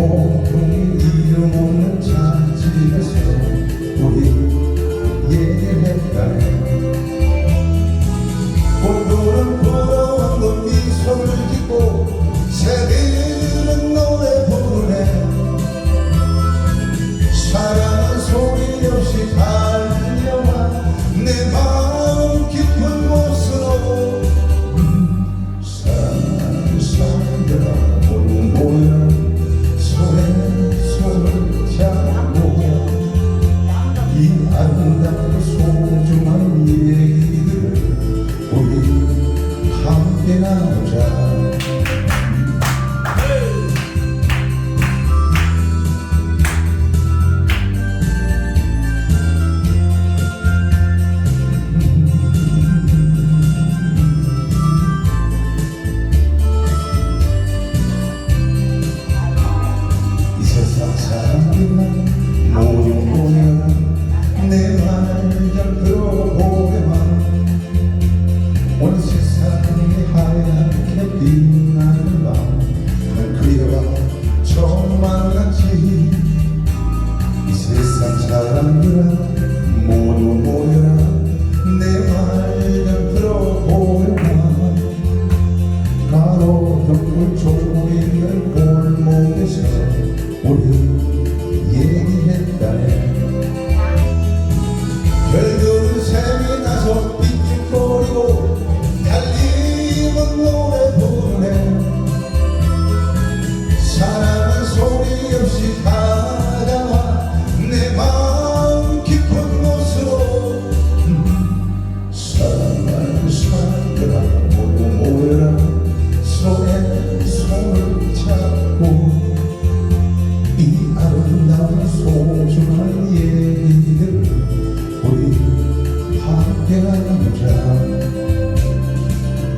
길모퉁이 이름 없는 산다는 소중한 일들 우리 함께 나 우리 얘기했다네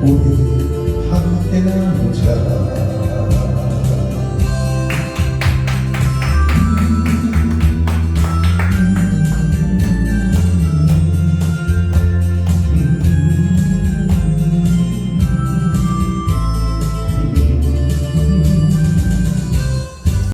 Thank.